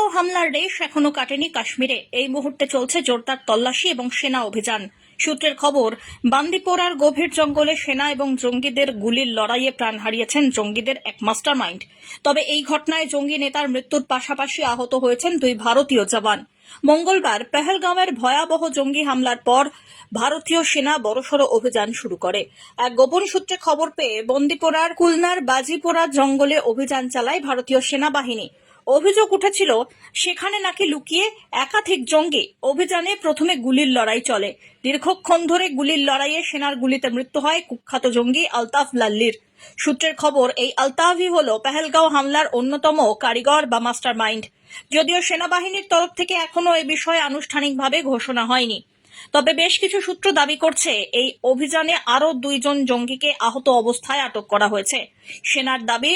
পেহেলগাঁও হামলার রেশ এখনও কাটেনি কাশ্মীরে। এই মুহূর্তে চলছে জোরদার তল্লাশি এবং সেনা অভিযান। সূত্রের খবর, বান্দিপোরার গভীর জঙ্গলে সেনা এবং জঙ্গিদের গুলির লড়াইয়ে প্রাণ হারিয়েছেন জঙ্গিদের এক মাস্টারমাইন্ড। তবে এই ঘটনায় জঙ্গি নেতার মৃত্যুর পাশাপাশি আহত হয়েছেন দুই ভারতীয় জওয়ান। মঙ্গলবার পেহেলগাঁওয়ের ভয়াবহ জঙ্গি হামলার পর ভারতীয় সেনা বড়সড় অভিযান শুরু করে। এক গোপন সূত্রে খবর পেয়ে বন্দিপোরার কুলনার বাজিপোরা জঙ্গলে অভিযান চালায় ভারতীয় সেনাবাহিনী। অভিযোগ উঠেছিল, সেখানে নাকি লুকিয়ে একাধিক জঙ্গি অভিযানে প্রথমে গুলির লড়াই চলে। দীর্ঘক্ষণ ধরে গুলির লড়াইয়ে সেনার গুলিতে মৃত্যু হয় কুখ্যাত জঙ্গি আলতাফ লাল্লির। সূত্রের খবর, এই আলতাফই হল পেহেলগাঁও হামলার অন্যতম কারিগর বা মাস্টার মাইন্ড যদিও সেনাবাহিনীর তরফ থেকে এখনও এ বিষয়ে আনুষ্ঠানিকভাবে ঘোষণা হয়নি। তবে বেশ কিছু সূত্র দাবি করছে, এই অভিযানে আরও দুইজন জঙ্গিকে আহত অবস্থায় আটক করা হয়েছে। সেনার দাবি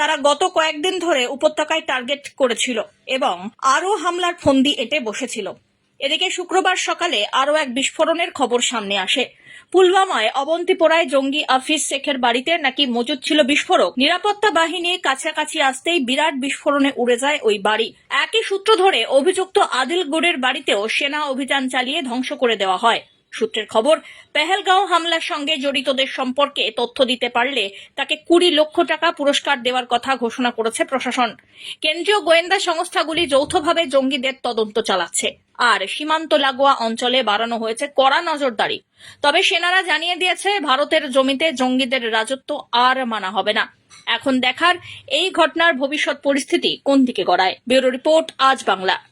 তারা গত কয়েকদিন ধরে উপত্যকায় টার্গেট করেছিল এবং আরও হামলার ফন্দি এঁটে বসেছিল। এদিকে শুক্রবার সকালে আরও এক বিস্ফোরণের খবর সামনে আসে। পুলওয়ামায় অবন্তিপোরায় জঙ্গি আফিস শেখের বাড়িতে নাকি মজুদ ছিল বিস্ফোরক। নিরাপত্তা বাহিনী কাছাকাছি আসতেই বিরাট বিস্ফোরণে উড়ে যায় ওই বাড়ি। একই সূত্র ধরে অভিযুক্ত আদিল গুড়ের বাড়িতেও সেনা অভিযান চালিয়ে ধ্বংস করে দেওয়া হয়। সূত্রের খবর, পেহেলগাঁও হামলার সঙ্গে জড়িতদের সম্পর্কে তথ্য দিতে পারলে তাকে কুড়ি লক্ষ টাকা পুরস্কার দেওয়ার কথা ঘোষণা করেছে প্রশাসন। কেন্দ্রীয় গোয়েন্দা সংস্থাগুলি যৌথভাবে জঙ্গিদের তদন্ত চালাচ্ছে। আর সীমান্ত লাগোয়া অঞ্চলে বাড়ানো হয়েছে কড়া নজরদারি। তবে সেনারা জানিয়ে দিয়েছে, ভারতের জমিতে জঙ্গিদের রাজত্ব আর মানা হবে না। এখন দেখার এই ঘটনার ভবিষ্যৎ পরিস্থিতি কোন দিকে গড়ায়। ব্যুরো রিপোর্ট, আজ বাংলা।